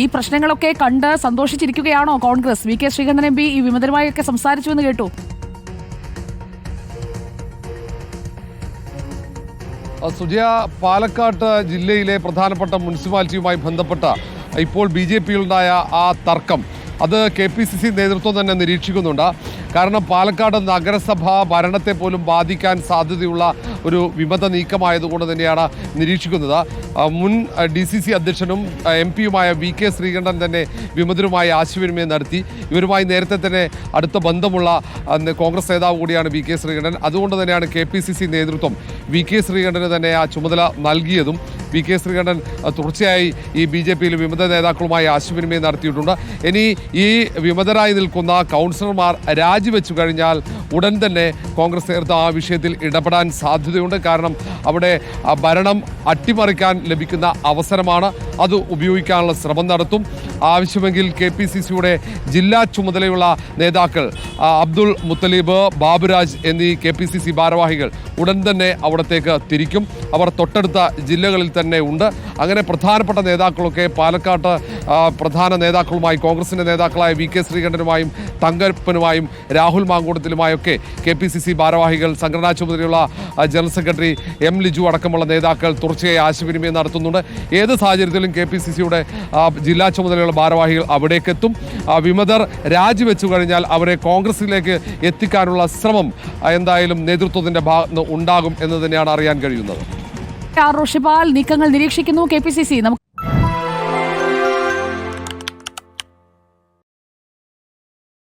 ഈ പ്രശ്നങ്ങളൊക്കെ കണ്ട് സന്തോഷിച്ചിരിക്കുകയാണോ Congress? V K Sreekandan M P ഈ വിമതരുമായൊക്കെ സംസാരിച്ചു എന്ന് കേട്ടു. സുജയ പാലക്കാട്ട് ജില്ലയിലെ പ്രധാനപ്പെട്ട മുനിസിപ്പാലിറ്റിയുമായി ബന്ധപ്പെട്ട ഇപ്പോൾ ബി ജെ പിയിലുണ്ടായ ആ തർക്കം അത് കെ പി സി സി നേതൃത്വം തന്നെ നിരീക്ഷിക്കുന്നുണ്ട്. കാരണം പാലക്കാട് നഗരസഭ ഭരണത്തെ പോലും ബാധിക്കാൻ സാധ്യതയുള്ള ഒരു വിമത നീക്കമായതുകൊണ്ട് തന്നെയാണ് നിരീക്ഷിക്കുന്നത്. മുൻ ഡി സി സി അധ്യക്ഷനും എം പിയുമായ വി കെ ശ്രീകണ്ഠൻ തന്നെ വിമതരുമായി ആശയവിനിമയം നടത്തി. ഇവരുമായി നേരത്തെ തന്നെ അടുത്ത ബന്ധമുള്ള കോൺഗ്രസ് നേതാവ് കൂടിയാണ് വി കെ ശ്രീകണ്ഠൻ. അതുകൊണ്ട് തന്നെയാണ് കെ പി സി സി നേതൃത്വം വി കെ ശ്രീകണ്ഠന് തന്നെ ആ ചുമതല നൽകിയതും. വി കെ ശ്രീകണ്ഠൻ തുടർച്ചയായി ഈ ബി ജെ പിയിൽ വിമത നേതാക്കളുമായി ആശയവിനിമയം നടത്തിയിട്ടുണ്ട്. ഇനി ഈ വിമതരായി നിൽക്കുന്ന കൗൺസിലർമാർ രാജിവെച്ചു കഴിഞ്ഞാൽ ഉടൻ തന്നെ കോൺഗ്രസ് നേതൃത്വം ആ വിഷയത്തിൽ ഇടപെടാൻ സാധ്യതയുണ്ട്. കാരണം അവിടെ ഭരണം അട്ടിമറിക്കാൻ ലഭിക്കുന്ന അവസരമാണ്. അത് ഉപയോഗിക്കാനുള്ള ശ്രമം നടത്തും. ആവശ്യമെങ്കിൽ കെ പി സി സിയുടെ ജില്ലാ ചുമതലയുള്ള നേതാക്കൾ അബ്ദുൾ മുത്തലീബ് ബാബുരാജ് എന്നീ കെ പി സി സി ഭാരവാഹികൾ ഉടൻ തന്നെ അവിടത്തേക്ക് തിരിക്കും. അവർ തൊട്ടടുത്ത ജില്ലകളിൽ തന്നെ ഉണ്ട്. അങ്ങനെ പ്രധാനപ്പെട്ട നേതാക്കളൊക്കെ പാലക്കാട്ട് പ്രധാന നേതാക്കളുമായി കോൺഗ്രസിന്റെ നേതാക്കളായ വി കെ ശ്രീകണ്ഠനുമായും തങ്കപ്പനുമായും രാഹുൽ മാങ്കൂട്ടത്തിലുമായൊക്കെ കെ പി സി സി ഭാരവാഹികൾ സംഘടനാ ചുമതലയുള്ള ജനറൽ സെക്രട്ടറി എം ലിജു അടക്കമുള്ള നേതാക്കൾ തുടർച്ചയായി ആശയവിനിമയം നടത്തുന്നുണ്ട്. ഏത് സാഹചര്യത്തിലും കെ പി സി സിയുടെ ജില്ലാ ചുമതലയുള്ള ഭാരവാഹികൾ അവിടേക്ക് എത്തും വിമതർ രാജിവെച്ചു കഴിഞ്ഞാൽ അവരെ കോൺഗ്രസിലേക്ക് എത്തിക്കാനുള്ള ശ്രമം എന്തായാലും നേതൃത്വത്തിന്റെ ഭാഗത്ത് ഉണ്ടാകും എന്ന് തന്നെയാണ് അറിയാൻ കഴിയുന്നത്. ആർ റോഷിപാൽ നീക്കങ്ങൾ നിരീക്ഷിക്കുന്നു. കെ പി സി സി നമുക്ക്